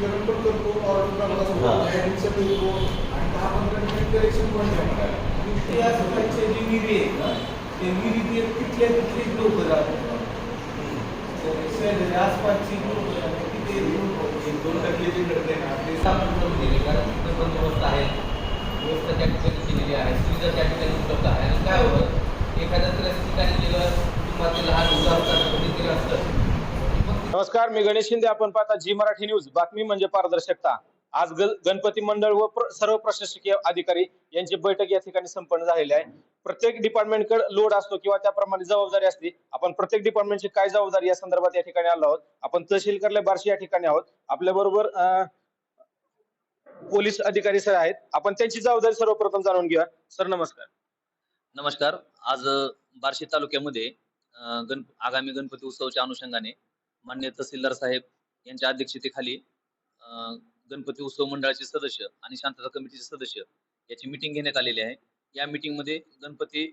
पण करतो देतो आणि दहा पंधरा मिनिट कलेक्शन पण ते असं खायचे जी विहिरी आहेत ना ते तिथल्या तिथलीच लोक जातात आसपासची लोक तिथे दोन टक्के जे घडते ना ते आपण करून दिली कारण तिथं बंदोबस्त आहे व्यवस्था त्या ठिकाणी केलेली आहे सुविधा त्या ठिकाणी उपलब्ध आहे आणि काय होतं एखाद्या जर अशा ठिकाणी गेलं कुटुंबातील लहान मुलं असतात कोणीतरी असतं मग नमस्कार मी गणेश शिंदे. आपण पाहता जी मराठी न्यूज. बातमी म्हणजे पारदर्शकता. आज गणपती मंडळ व प्र- सर्व प्रशासकीय अधिकारी यांची बैठक या ठिकाणी संपन्न झालेली आहे. प्रत्येक डिपार्टमेंटकडे लोड असतो किंवा त्याप्रमाणे जबाबदारी असते. आपण प्रत्येक डिपार्टमेंटची काय जबाबदारी या संदर्भात या ठिकाणी आलो आहोत. आपण तहसील कार्यालय बार्शी या ठिकाणी आहोत. आपल्या बरोबर पोलीस अधिकारी सर आहेत. आपण त्यांची जबाबदारी सर्वप्रथम जाणून घेऊया. सर नमस्कार. नमस्कार. आज बार्शी तालुक्यामध्ये गण आगामी गणपती उत्सवाच्या अनुषंगाने मान्य तहसीलदार साहेब यांच्या अध्यक्षतेखाली गणपती उत्सव मंडळाचे सदस्य आणि शांतता कमिटीचे सदस्य याची मिटिंग घेण्यात आलेली आहे. या मिटिंगमध्ये गणपती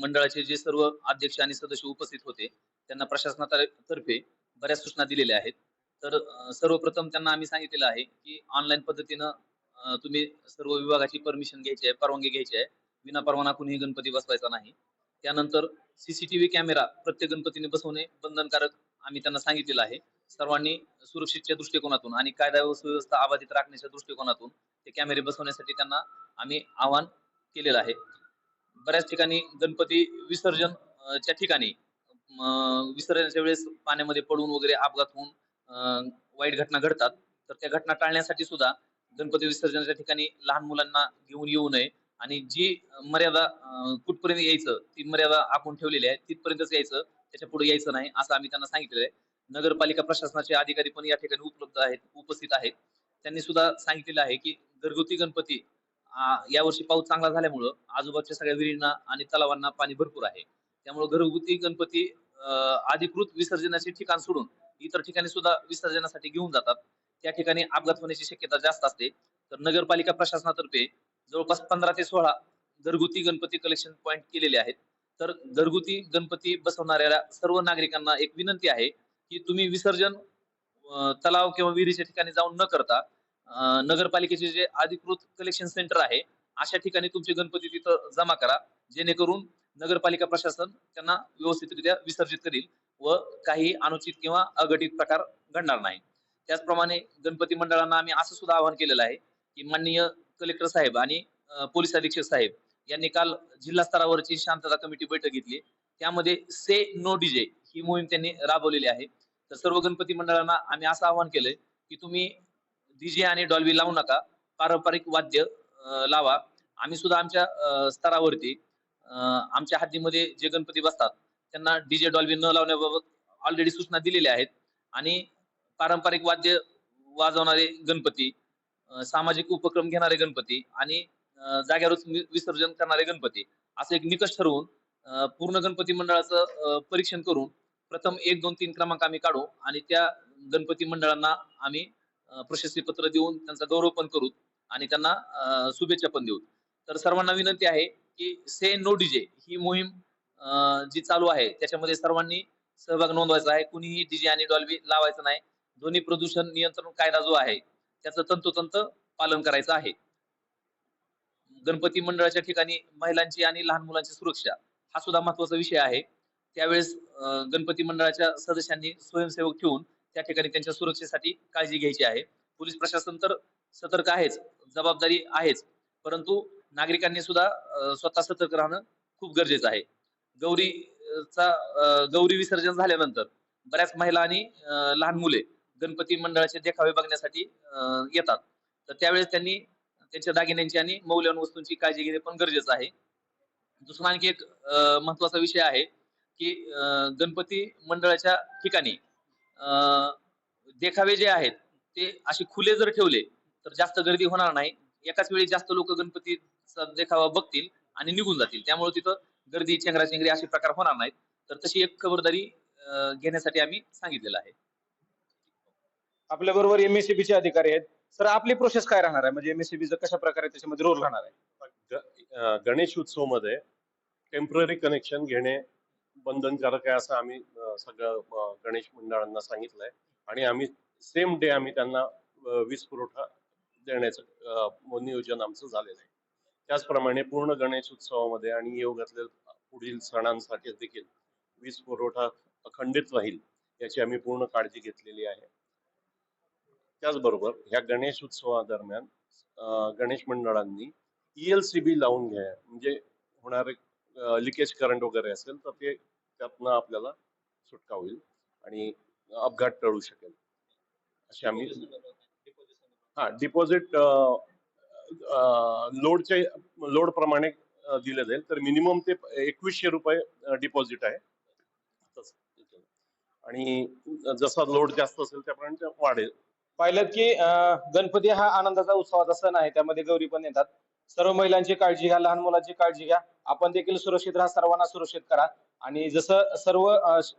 मंडळाचे जे सर्व अध्यक्ष आणि सदस्य उपस्थित होते त्यांना प्रशासनातर्फे बऱ्याच सूचना दिलेल्या आहेत. तर सर्वप्रथम त्यांना आम्ही सांगितलेलं आहे की ऑनलाईन पद्धतीनं तुम्ही सर्व विभागाची परमिशन घ्यायची आहे परवानगी घ्यायची आहे. विना परवाना कुणीही गणपती बसवायचा नाही. त्यानंतर सीसीटीव्ही कॅमेरा प्रत्येक गणपतीने बसवणे बंधनकारक आम्ही त्यांना सांगितलेलं आहे. सर्वांनी सुरक्षेच्या दृष्टिकोनातून आणि कायदा व सुव्यवस्था अबाधित राखण्याच्या दृष्टिकोनातून ते कॅमेरे बसवण्यासाठी त्यांना आम्ही आवाहन केलेलं आहे. बऱ्याच ठिकाणी गणपती विसर्जन च्या ठिकाणी विसर्जनाच्या वेळेस पाण्यामध्ये पडून वगैरे अपघात होऊन वाईट घटना घडतात. तर त्या घटना टाळण्यासाठी सुद्धा गणपती विसर्जनाच्या ठिकाणी लहान मुलांना घेऊन येऊ नये आणि जी मर्यादा कुठपर्यंत यायचं ती मर्यादा आखून ठेवलेली आहे तिथपर्यंतच यायचं. त्याच्या पुढे यायचं नाही असं आम्ही त्यांना सांगितलेलं आहे. नगरपालिका प्रशासनाचे अधिकारी पण या ठिकाणी उपलब्ध आहेत उपस्थित आहेत. त्यांनी सुद्धा सांगितलेलं आहे की घरगुती गणपती यावर्षी पाऊस चांगला झाल्यामुळं आजूबाजूच्या सगळ्या विहिरींना आणि तलावांना पाणी भरपूर आहे. त्यामुळे घरगुती गणपती अं, अधिकृत विसर्जनाचे ठिकाण सोडून इतर ठिकाणी सुद्धा विसर्जनासाठी घेऊन जातात. त्या ठिकाणी अपघात होण्याची शक्यता जास्त असते. तर नगरपालिका प्रशासनातर्फे जवळपास पंधरा ते सोळा घरगुती गणपती कलेक्शन पॉईंट केलेले आहेत. तर घरगुती गणपती बसवणाऱ्या सर्व नागरिकांना एक विनंती आहे की तुम्ही विसर्जन तलाव किंवा विहिरीच्या ठिकाणी जाऊन न करता नगरपालिकेचे जे अधिकृत कलेक्शन सेंटर आहे अशा ठिकाणी तुमचे गणपती तिथं जमा करा जेणेकरून नगरपालिका प्रशासन त्यांना व्यवस्थितरित्या विसर्जित करील व काही अनुचित किंवा अघटित प्रकार घडणार नाही. त्याचप्रमाणे गणपती मंडळांना आम्ही असं सुद्धा आवाहन केलेलं आहे की माननीय कलेक्टर साहेब आणि पोलीस अधीक्षक साहेब यांनी काल जिल्हा स्तरावरची शांतता कमिटी बैठक घेतली. त्यामध्ये से नो डीजे ही मोहीम त्यांनी राबवलेली आहे. तर सर्व गणपती मंडळांना आम्ही असं आवाहन केलंय की तुम्ही डीजे आणि डॉल्बी लावू नका. पारंपरिक वाद्य लावा. आम्ही सुद्धा आमच्या स्तरावरती आमच्या हद्दीमध्ये जे गणपती बसतात त्यांना डीजे डॉल्बी न लावण्याबाबत ऑलरेडी सूचना दिलेल्या आहेत. आणि पारंपरिक वाद्य वाजवणारे गणपती सामाजिक उपक्रम घेणारे गणपती आणि जाग्यावरच विसर्जन करणारे गणपती. असं एक निकष ठरवून पूर्ण गणपती मंडळाचं परीक्षण करून प्रथम एक दोन तीन क्रमांक आम्ही काढू आणि त्या गणपती मंडळांना आम्ही प्रशस्तीपत्र प्रशस्ती पत्र देऊन त्यांचा गौरव पण करू आणि त्यांना शुभेच्छा पण देऊ. तर सर्वांना विनंती आहे की से नो डीजे ही मोहीम अं, जी चालू आहे त्याच्यामध्ये सर्वांनी सहभाग नोंदवायचा आहे. कुणीही डीजे आणि डॉल्बी लावायचं नाही. ध्वनी प्रदूषण नियंत्रण कायदा जो आहे त्याचं तंतोतंत पालन करायचं आहे. गणपती मंडळाच्या ठिकाणी महिलांची आणि लहान मुलांची सुरक्षा हा सुद्धा महत्त्वाचा विषय आहे. त्यावेळेस गणपती मंडळाच्या सदस्यांनी स्वयंसेवक ठेवून त्या ठिकाणी त्यांच्या सुरक्षेसाठी काळजी घ्यायची आहे. पोलीस प्रशासन तर सतर्क आहेच जबाबदारी आहेच परंतु नागरिकांनी सुद्धा स्वतः सतर्क राहणं खूप गरजेचं आहे. गौरीचा गौरी विसर्जन झाल्यानंतर बऱ्याच महिला आणि लहान मुले गणपती मंडळाचे देखावे बघण्यासाठी येतात. तर त्यावेळेस त्यांनी त्यांच्या दागिन्यांची आणि मौल्यवान वस्तूंची काळजी घेणे पण गरजेचं आहे. दुसरा आणखी एक महत्त्वाचा विषय आहे की गणपती मंडळाच्या ठिकाणी अं, देखावे जे आहेत ते असे खुले जर ठेवले तर जास्त गर्दी होणार नाही. एकाच वेळी जास्त लोक गणपतीचा देखावा बघतील आणि निघून जातील. त्यामुळे तिथं गर्दी चेंगराचेंगरी असे प्रकार होणार नाहीत. तर तशी एक खबरदारी घेण्यासाठी आम्ही सांगितलेलं आहे. आपल्या बरोबर एमएससीबी चे अधिकारी आहेत. सर आपली प्रोसेस काय राहणार आहे? म्हणजे एमएससीबीचं कशा प्रकारे त्याच्यामध्ये रोल राहणार आहे? ग- गणेश उत्सवमध्ये टेंपररी कनेक्शन घेणे बंधनकारक आहे असं आम्ही अं, सगळं अं, गणेश मंडळांना सांगितलंय. आणि आम्ही सेम डे आम्ही त्यांना अं, वीज पुरवठा देण्याचं अं, नियोजन आमचं झालेलं आहे. त्याचप्रमाणे पूर्ण गणेश उत्सवामध्ये आणि योगातल्या पुढील सणांसाठी देखील वीज पुरवठा अखंडित राहील याची आम्ही पूर्ण काळजी घेतलेली आहे. त्याचबरोबर ह्या गणेश उत्सवादरम्यान गणेश मंडळांनी ई एल सी बी लावून घ्या म्हणजे होणारे लिकेज करंट वगैरे असेल तर ते त्यातनं आपल्याला सुटका होईल आणि अपघात टळू शकेल. अशी आम्ही हा डिपॉझिट लोडच्या लोड प्रमाणे दिलं जाईल. तर मिनिमम ते एकवीसशे रुपये डिपॉझिट आहे. आणि जसा लोड जास्त असेल त्याप्रमाणे वाढेल. पाहिलं की गणपती हा आनंदाचा उत्सवाचा सण आहे. त्यामध्ये गौरी पण येतात. सर्व महिलांची काळजी घ्या लहान मुलांची काळजी घ्या. आपण देखील सुरक्षित राहा सर्वांना सुरक्षित करा. आणि जसं सर्व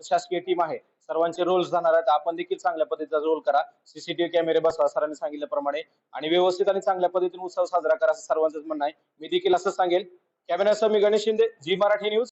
शासकीय टीम आहे सर्वांचे रोल्स जाणार आहेत आपण देखील चांगल्या पद्धतीचा रोल करा. सीसीटीव्ही कॅमेरे बसवा सरांनी सांगितल्याप्रमाणे. आणि व्यवस्थित आणि चांगल्या पद्धतीने उत्सव साजरा करा असं सर्वांचंच म्हणणं आहे. मी देखील असं सांगेल. कॅमेरा मी गणेश शिंदे जी मराठी न्यूज